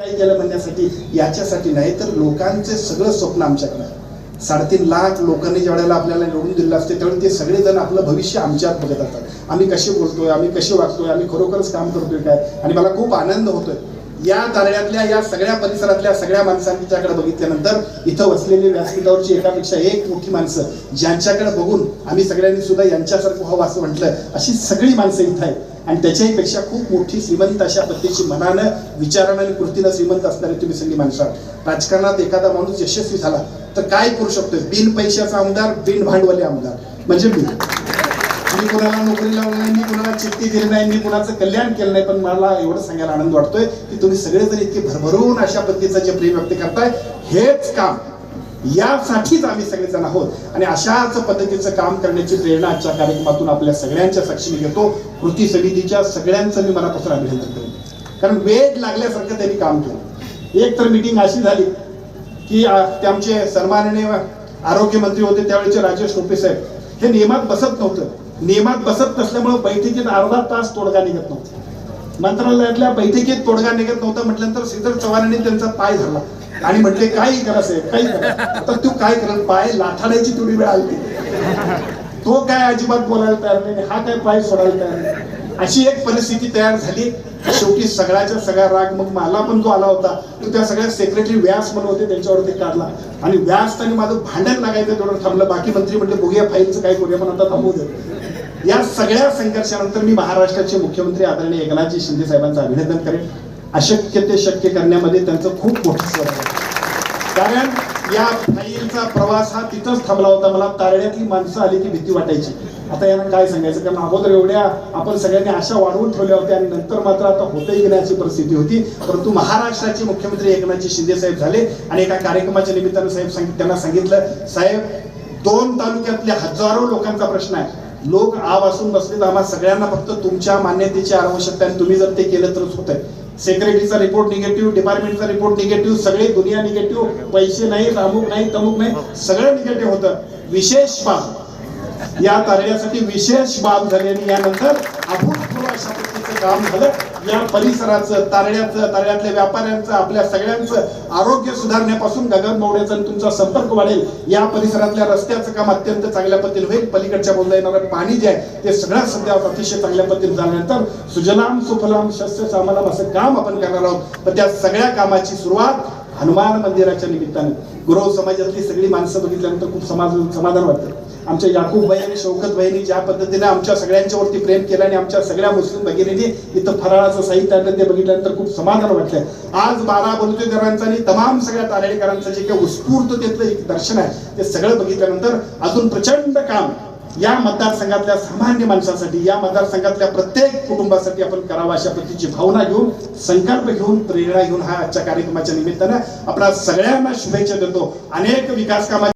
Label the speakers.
Speaker 1: काही केलं म्हणण्यासाठी याच्यासाठी नाही तर लोकांचे सगळं स्वप्न आमच्याकडे आहे. साडेतीन लाख लोकांनी ज्यावेळेला आपल्याला निवडून दिलं असते त्यावेळी ते सगळेजण आपलं भविष्य आमच्यात बघत असतात. आम्ही कसे बोलतोय आम्ही कसे वागतोय आम्ही खरोखरच काम करतोय काय? आणि मला खूप आनंद होतोय. या तारण्यातल्या या सगळ्या परिसरातल्या सगळ्या माणसांच्याकडे बघितल्यानंतर इथं बसलेली व्यासपीठावरची एकापेक्षा एक मोठी माणसं ज्यांच्याकडे बघून आम्ही सगळ्यांनी सुद्धा यांच्यासारखं व्हावं असं म्हटलं अशी सगळी माणसं इथं आहेत. आणि त्याच्याही पेक्षा खूप मोठी श्रीमंत अशा पद्धतीची मनानं विचारानं आणि कृतीनं श्रीमंत असणारे तुम्ही सगळी माणसं राजकारणात एखादा माणूस यशस्वी झाला तर काय करू शकतोय? बिन पैशाचा आमदार बिन भांडवली आमदार. म्हणजे मी. मी कुणाला नोकरी लावली नाही मी कुणाला चिठ्ठी दिली नाही मी कुणाचं कल्याण केलं नाही पण मला एवढं सांगायला आनंद वाटतोय की तुम्ही सगळेजण इतके भरभरून अशा पद्धतीचं जे प्रेम व्यक्त करताय हेच काम यासाठीच आम्ही सगळेजण आहोत. आणि अशाच पद्धतीचं काम करण्याची प्रेरणा आजच्या कार्यक्रमातून आपल्या सगळ्यांच्या साक्षीने घेतो. कृती समितीच्या सगळ्यांचं मी मनापासून अभिनंदन करतो. कारण वेग लागल्यासारखं त्यांनी काम केलं. एक तर मिटिंग अशी झाली की त्यांचे ते आमचे सन्माननीय आरोग्य मंत्री होते त्यावेळेचे राजेश टोपे साहेब. हे नियमात बसत नव्हतं. नियमात बसत नसल्यामुळे बैठकीत अर्धा तास तोडगा निघत नव्हता. मंत्रालयातल्या बैठकीत तोडगा निघत नव्हता म्हटल्यानंतर श्रीधर चव्हाणांनी त्यांचा पाय धरला. आणि म्हटले काही करा साहेब काही करा. तू काय करत पाय लाथाडायची थोडी वेळ आली. तो काय अजिबात बोलायला तयार नाही हा काय पाय सोडायला तयार नाही. अशी एक परिस्थिती तयार झाली. शेवटी सगळ्याच्या सगळा राग मग मला पण जो आला होता. तो त्या सगळ्या सेक्रेटरी व्यास म्हणून होते त्यांच्यावरती काढला. आणि व्यास आणि माझं भांडण लागायचं तेवढं थांबलं. बाकी मंत्री म्हटले बघूया फाईलचं काय करूया पण आता थांबू दे या सगळ्या संघर्षानंतर मी महाराष्ट्राचे मुख्यमंत्री आदरणीय एकनाथजी शिंदे साहेबांचं अभिनंदन करेन. अशक्य ते शक्य करण्यामध्ये त्यांचं खूप मोठं स्वरूप आहे. कारण या फाईलचा प्रवास हा तिथंच थांबला होता. मला तारड्यातली माणसं आली की भीती वाटायची. आता यांना काय सांगायचं? कारण अगोदर एवढ्या आपण सगळ्यांनी आशा वाढवून ठेवल्या होत्या आणि नंतर मात्र आता होतही की परिस्थिती होती. परंतु महाराष्ट्राचे मुख्यमंत्री एकनाथजी शिंदे साहेब झाले आणि एका कार्यक्रमाच्या निमित्तानं साहेब सांग त्यांना सांगितलं साहेब दोन तालुक्यातल्या हजारो लोकांचा प्रश्न आहे. लोक आ वासून बसले तर आम्हाला सगळ्यांना फक्त तुमच्या मान्यतेची आवश्यकता आणि तुम्ही जर ते केलं तरच होत आहे सेक्रेटरीचा रिपोर्ट निगेटिव्ह डिपार्टमेंटचा रिपोर्ट निगेटिव्ह सगळे दुनिया निगेटिव्ह पैसे नाही अमुक नाही तमुक नाही सगळं निगेटिव्ह होतं. विशेष बाब. या कार्यासाठी विशेष बाब झाली आणि यानंतर अभूतपूर्व अशा काम झालं. या परिसराचं तारड्याचं तारड्यातल्या व्यापाऱ्यांचं आपल्या सगळ्यांचं आरोग्य सुधारण्यापासून गगन मौड्याचा तुमचा संपर्क वाढेल. या परिसरातल्या रस्त्याचं काम अत्यंत चांगल्या पद्धतीने होईल. पलीकडच्या बोलता येणारं पाणी जे आहे ते सगळ्या सध्या अतिशय चांगल्या पद्धतीने झाल्यानंतर सुजलाम सुफलाम शस्य सामलाम असं काम आपण करणार आहोत. पण त्या सगळ्या कामाची सुरुवात हनुमान मंदिराच्या निमित्ताने. गुरव समाजातली सगळी माणसं बघितल्यानंतर खूप समाज समाधान वाटतं. आमच्या याकूबबाई आणि शौकत भाईनी ज्या पद्धतीने आमच्या सगळ्यांच्यावरती प्रेम केलं आणि आमच्या सगळ्या मुस्लिम भगिनींनी इथं फराळाचं साहित्य आणलं ते बघितल्यानंतर खूप समाधान वाटलंय आज बारा बलुतेकरांचं आणि तमाम सगळ्या तारेकरांचं जे काही उत्स्फूर्ततेतलं एक दर्शन आहे. ते सगळं बघितल्यानंतर अजून प्रचंड काम या मतदारसंघातल्या सामान्य माणसासाठी या मतदारसंघातल्या प्रत्येक कुटुंबासाठी आपण करावा अशा पद्धतीची भावना घेऊन संकल्प घेऊन प्रेरणा घेऊन हा आजच्या कार्यक्रमाच्या निमित्तानं आपल्या सगळ्यांना शुभेच्छा देतो. अनेक विकास कामा